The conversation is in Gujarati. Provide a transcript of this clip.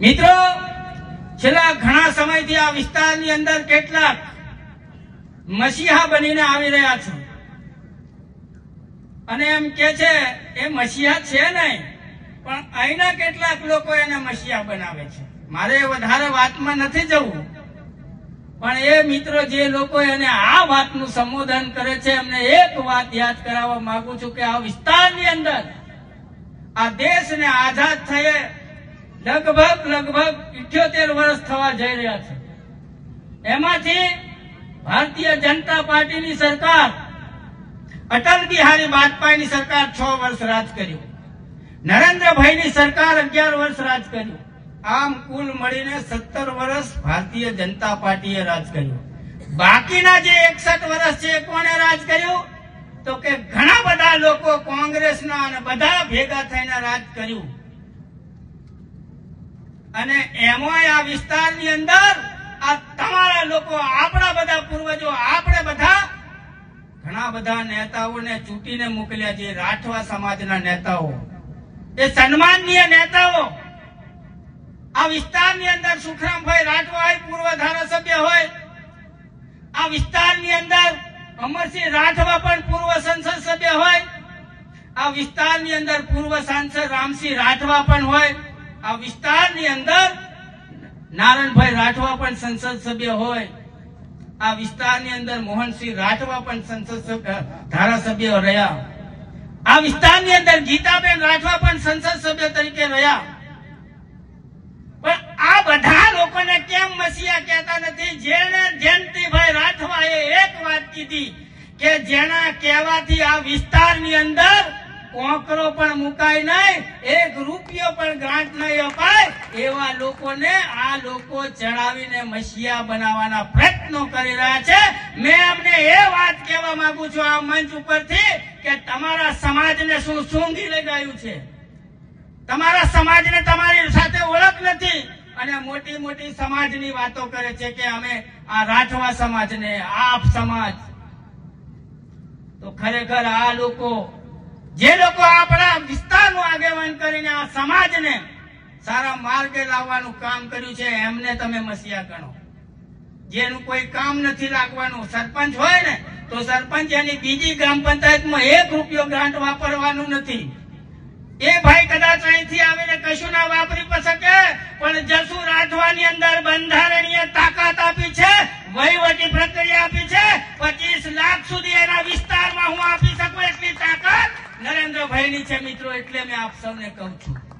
મિત્રો, છેલ્લા ઘણા સમયથી આ વિસ્તારની અંદર કેટલાક મસીહા બનીને આવી રહ્યા છે. અને એમ કે છે, એ મસીહા છે નહીં, પણ અહીંના કેટલાક લોકો એને મસીહા બનાવે છે. મારે વધારે વાતમાં નથી જવું, પણ એ મિત્રો જે લોકો એને આ વાતનું સંબોધન કરે છે, એમને એક વાત યાદ કરાવવા માંગુ છું કે આ વિસ્તારની અંદર આ દેશને આઝાદ થયે લગભગ લગભગ ઇઠ્યોતેર વર્ષ થવા જઈ રહ્યા છે. એમાંથી ભારતીય જનતા પાર્ટીની સરકાર, અટલ બિહારી વાજપેયીની સરકાર છ વર્ષ રાજ કર્યું. નરેન્દ્રભાઈની સરકાર અગિયાર વર્ષ રાજ કર્યું. આમ કુલ મળીને સત્તર વર્ષ ભારતીય જનતા પાર્ટીએ રાજ કર્યું. બાકીના જે એકસઠ વર્ષ છે કોને રાજ કર્યું? તો કે ઘણા બધા લોકો કોંગ્રેસના અને બધા ભેગા થઈને રાજ કર્યું. અને એમાંય આ વિસ્તારની અંદર આ તમારા લોકો, આપણા બધા પૂર્વજો, આપણે બધા ઘણા બધા નેતાઓને ચૂંટીને મોકલ્યા છે, રાઠવા સમાજના નેતાઓ. એ સન્માનનીય નેતાઓ. આ વિસ્તારની અંદર સુખરામભાઈ રાઠવા હોય, પૂર્વ ધારાસભ્ય હોય, આ વિસ્તારની અંદર અમરસિંહ રાઠવા પણ પૂર્વ સંસદ સભ્ય હોય, આ વિસ્તારની અંદર પૂર્વ સાંસદ રામસિંહ રાઠવા પણ હોય આ વિસ્તારની અંદર નારણભાઈ રાઠવા પણ સંસદ સભ્ય હોય. આ વિસ્તારની અંદર મોહનસિંહ રાઠવા પણ સંસદ ધારાસભ્ય રહ્યા. આ વિસ્તારની અંદર ગીતાબેન રાઠવા પણ સંસદ સભ્ય તરીકે રહ્યા. પણ આ બધા લોકોને કેમ મસીહા કહેતા નથી? જેને જયંતિભાઈ રાઠવાએ એક વાત કીધી કે જેના કહેવાથી આ વિસ્તારની અંદર કોકરો પણ મુકાય નહીં, એક રૂપિયો પણ ગ્રાન્ટ નહીં અપાય, એવા લોકોને આ લોકો ચડાવીને મસીહા બનાવવાના પ્રયત્નો કરી રહ્યા છે. મેં અમને એ વાત કહેવા માંગુ છું આ મંચ ઉપરથી કે તમારા સમાજને શું સૂંઘી લગાયું છે? તમારા સમાજને તમારી સાથે ઓળખ નથી. અને મોટી મોટી સમાજની વાતો કરે છે કે અમે આ રાઠવા સમાજને, આપ સમાજ. તો ખરેખર આ લોકો જે લોકો આપણા વિસ્તારનું આગેવાન કરીને આ સમાજને સારા માર્ગે લાવવાનું કામ કર્યું છે, એમને તમે મસીહા ગણો. જેનું કોઈ કામ નથી લાગવાનું, સરપંચ હોય ને, તો સરપંચ એની બીજી ગ્રામ પંચાયતમાં એક રૂપિયો ગ્રાન્ટ વાપરવાનું નથી. એ ભાઈ કદાચ અહીંથી આવીને કશું ના વાપરી શકે, પણ જસુ રાઠવાની અંદર બંધારણીય તાકાત આપી છે, વહીવટી પ્રક્રિયા આપી છે, પચીસ લાખ સુધી એના વિસ્તારમાં હું આપી શકું એટલી તાકાત? નરેન્દ્રભાઈની છે મિત્રો એટલે મેં આપ સૌને કહું છું.